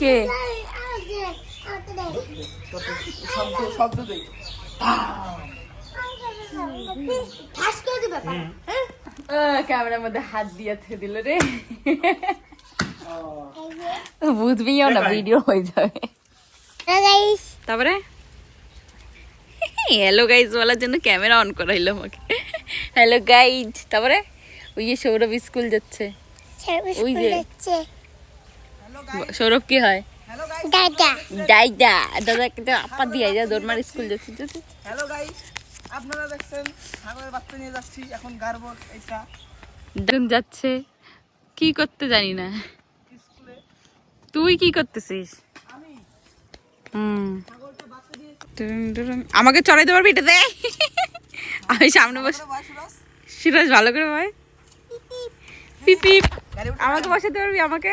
কে শব্দ শব্দ দেই ঠাস করে দিবে ক্যামেরার মধ্যে হাত দিয়েছে দিল রে বুঝবিও না ভিডিও হয়ে যাবে তারপরে হ্যালো গাইজ বলার জন্য ক্যামেরা অন করাইলো আমাকে হ্যালো গাইজ তারপরে ওই যে সৌরভ স্কুল যাচ্ছে ওই যে। সৌরভ কি হয়? দাদা। দাদা কিন্তু আপা দিয়ে যা দোরমার স্কুল যাচ্ছে। হ্যালো গাইস আপনারা দেখছেন ছাগলের বাচ্চা নিয়ে যাচ্ছি এখন গারবো এইটা। দুজন যাচ্ছে। কি করতে জানি না। তুই কি করতেছিস? দিয়ে। আমাকে চড়াইতে পারবি এটাতে আমি সামনে বসে সিরাজ। ভালো করে ভাই আমাকে বসাতে পারবি আমাকে?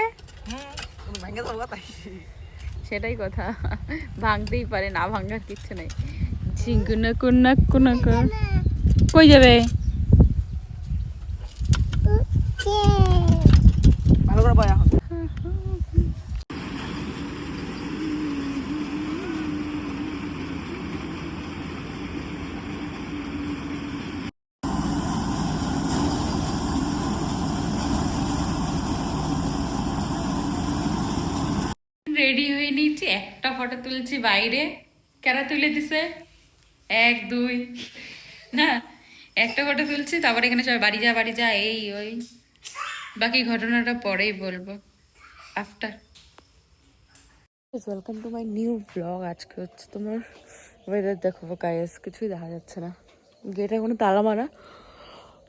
তাই সেটাই কথা। ভাঙতেই পারে না ভাঙার কিচ্ছু নেই। ঝিঙ্কুনা কুন্না কুনা কই যাবে? ভালো করে বয় এখন রেডি হয়ে নিয়েছি, একটা ফটো তুলছি বাইরে। কেরা তুলে দিছে? এক, দুই, না, একটা ফটো তুলছি, তারপরে এখানে সবাই বাড়ি যা বাড়ি যা, এই, ওই। বাকি ঘটনাটা পরেই বলব after welcome to my new blog আজকে হচ্ছে তোমার ওয়েদার দেখো গাইস কিছুই দেখা যাচ্ছে না। গেটে এখনও তালা মারা।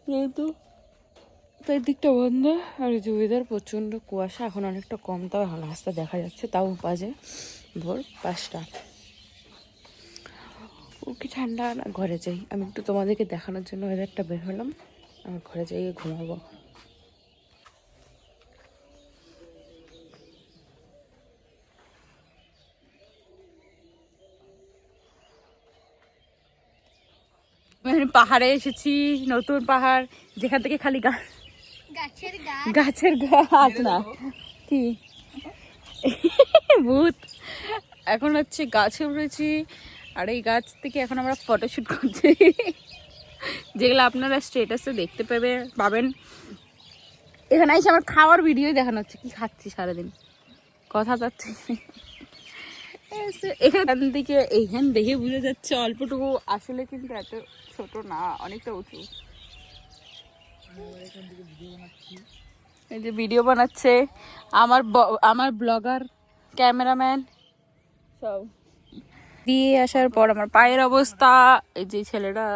কিন্তু এই দিকটা বন্ধ, আর এই যে ওয়েদার প্রচণ্ড কুয়াশা, এখন অনেকটা কম, তাও রাস্তা দেখা যাচ্ছে, তাও বাজে ভোর পাঁচটা। ও কি ঠান্ডা না, ঘরে যাই। আমি একটু তোমাদেরকে দেখানোর জন্য ওয়েদারটা বের হলাম। আমার ঘরে যাই, ঘুমাবো। পাহাড়ে এসেছি, নতুন পাহাড়, যেখান থেকে খালি গা গাছের গাছ। না। কি? ভূত। এখন হচ্ছে গাছে উঠেছি। আর এই গাছ থেকে এখন আমরা ফটোশ্যুট করছি। যেগুলো আপনারা স্টেটাসে দেখতে পাবে, পাবেন। এখানে এসে আমার খাওয়ার ভিডিও দেখানো হচ্ছে। কি খাচ্ছি সারাদিন? কথা যাচ্ছে। এখান থেকে এইখান দেখে বোঝা যাচ্ছে অল্পটুকু। আসলে কিন্তু এত ছোট না, অনেকটা উঁচু। এই যে ভিডিও বানাচ্ছে আমার আমার ব্লগার ক্যামেরাম্যান সব। দিয়ে আসার পর আমার পায়ের অবস্থা, এই যে ছেলেটা।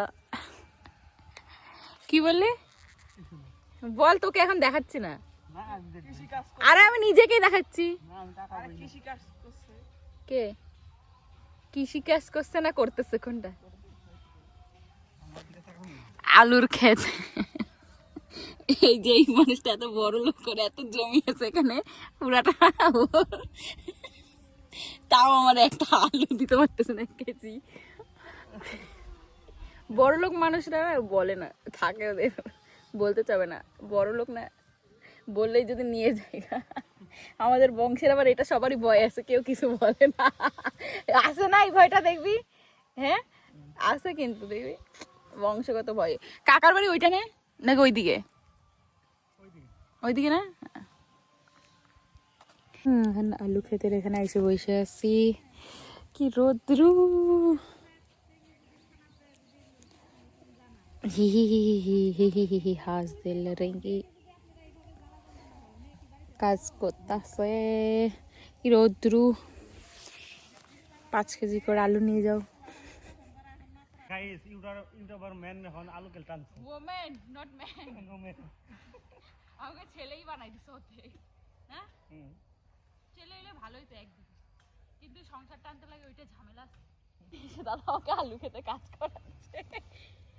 কি বললি? বল, তোকে এখন দেখাচ্ছি না। আরে আমি নিজেকেই দেখাচ্ছি। কে? কৃষি কাজ করছে না করতেছে কোনটা? আলুর ক্ষেত। এই যে এই মানুষটা এত বড় লোক করে এত জমি আছে এখানে, পুরাটা তাও আমার একটা আলু দিতে পারতেছে না, কেজি। বড় লোক মানুষরা না বলে না, থাকে ওদের। বলতে চাবে না। বড় লোক না, বললেই যদি নিয়ে যায়। আমাদের বংশের আবার এটা সবারই ভয় আছে, কেউ কিছু বলে না। আছে না এই ভয়টা, দেখবি? হ্যাঁ? আছে কিন্তু, দেখবি? বংশগত ভয়। কাকার বাড়ি ওইটা না। নাকি ওইদিকে? ওইদিকে না? এখানে আলু খেতে এখানে এসে বসে আছি। কি রোদ্রু। হি হি হি হি হি হি হি হি, হাস দিল রেঙ্গি। কাজ করতেছে। কি রোদ্রু। পাঁচ কেজি করে আলু নিয়ে যাও। আলু নট ম্যান আমাকে ছেলেই বানাই দিছে ওতে ছেলে হলে ভালোই তো একদিকে কিন্তু সংসার টানতে লাগে ওইটা ঝামেলা আছে। দাদা আমাকে আলু খেতে কাজ করাচ্ছে।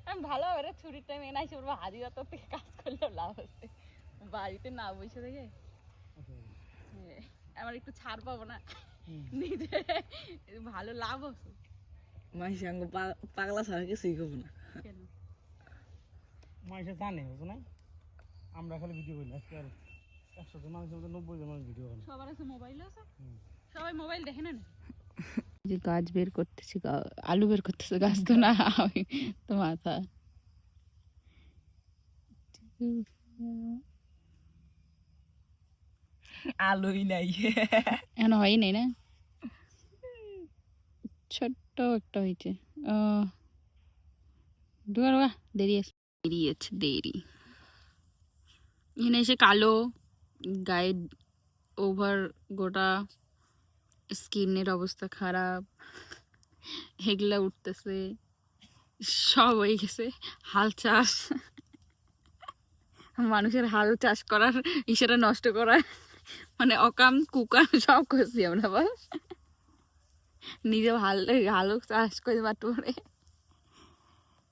আমি ভালো হবে রে ছুটির টাইমে এনে এসে বলব হাজিরা তোর থেকে কাজ করলেও লাভ আছে। বাড়িতে না বসে দেখে আমার একটু ছাড় পাবো না। নিজে ভালো লাভ আছে। মাই সঙ্গে পাগলা ছাড়া কিছুই করব না। কেন? জানে বুঝো না আমরা খালি ভিডিও করি আজকে আর একশো জন মানুষের মধ্যে নব্বই জন মানুষ ভিডিও করে। সবার আছে মোবাইল আছে? সবাই মোবাইল দেখে না যে গাছ বের করতেছি আলু বের করতেছে গাছ তো না আমি তো মাথা। আলোই নাই। এখন হয় নাই না? ছোট্ট একটা হয়েছে। দুয়ার দেরি আছে। দেরি আছে, দেরি। এখানে এসে কালো গায়ে ওভার গোটা স্কিনের অবস্থা খারাপ, হেগলা উঠতেছে, সব হয়ে গেছে, হাল চাষ। মানুষের হাল চাষ করার ইসেরা নষ্ট করার মানে অকাম কুকাম সব করছি আমরা, বল। নিজে ভালো হালও চাষ করে বাট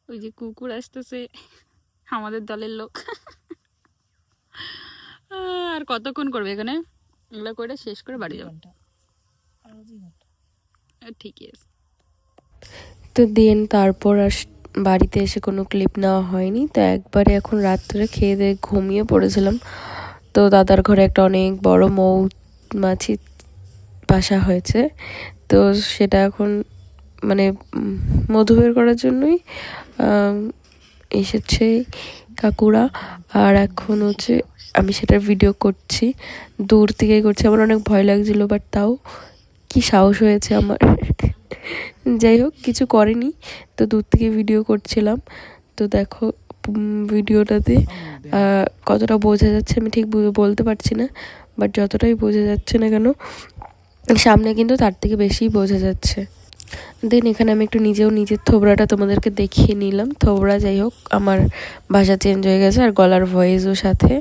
ওই যে কুকুর আসতেছে আমাদের দলের লোক। আর কতক্ষণ করবে এখানে? এগুলো করে শেষ করে বাড়ি যাব। ঠিকই আছে। তো দেন তারপর আর বাড়িতে এসে কোনো ক্লিপ নেওয়া হয়নি। তো একবারে এখন রাত্রে খেয়ে দিয়ে ঘুমিয়ে পড়েছিলাম। তো দাদার ঘরে একটা অনেক বড় মৌমাছি বাসা হয়েছে। তো সেটা এখন মানে মধু বের করার জন্যই এসেছে কাকুরা। আর এখন হচ্ছে আমি সেটার ভিডিও করছি। দূর থেকে করছি। আমার অনেক ভয় লাগছিল বাট তাও কি সাহস হয়েছে আমার। যাই হোক, কিছু করেনি। তো দূর থেকে ভিডিও করছিলাম। তো দেখো ভিডিওটাতে কতটা বোঝা যাচ্ছে, আমি ঠিক বলতে পারছি না। বাট যতটাই বোঝা যাচ্ছে না কেন সামনে কিন্তু তার থেকে বেশিই বোঝা যাচ্ছে। দেন এখানে আমি একটু নিজেও নিজের থোবড়াটা তোমাদেরকে দেখিয়ে নিলাম। থোবড়া যাই হোক, আমার ভাষা চেঞ্জ হয়ে গেছে আর গলার ভয়েসও সাথে।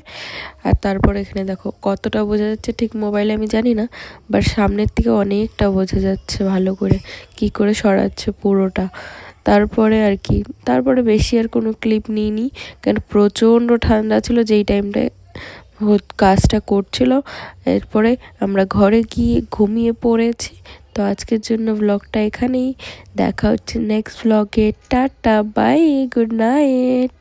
আর তারপর এখানে দেখো, কতটা বোঝা যাচ্ছে ঠিক মোবাইলে আমি জানি না বাট সামনের থেকে অনেকটা বোঝা যাচ্ছে ভালো করে, কি করে সরাচ্ছে পুরোটা। তারপরে আর কি, তারপরে বেশি আর কোনো ক্লিপ নিইনি, কারণ প্রচণ্ড ঠান্ডা ছিল যেই টাইমটায় কাজটা করছিল। এরপরে আমরা ঘরে গিয়ে ঘুমিয়ে পড়েছি। তো আজকের জন্য ব্লগটা এখানেই। দেখা হচ্ছে নেক্সট ব্লগে টাটা বাই গুড নাইট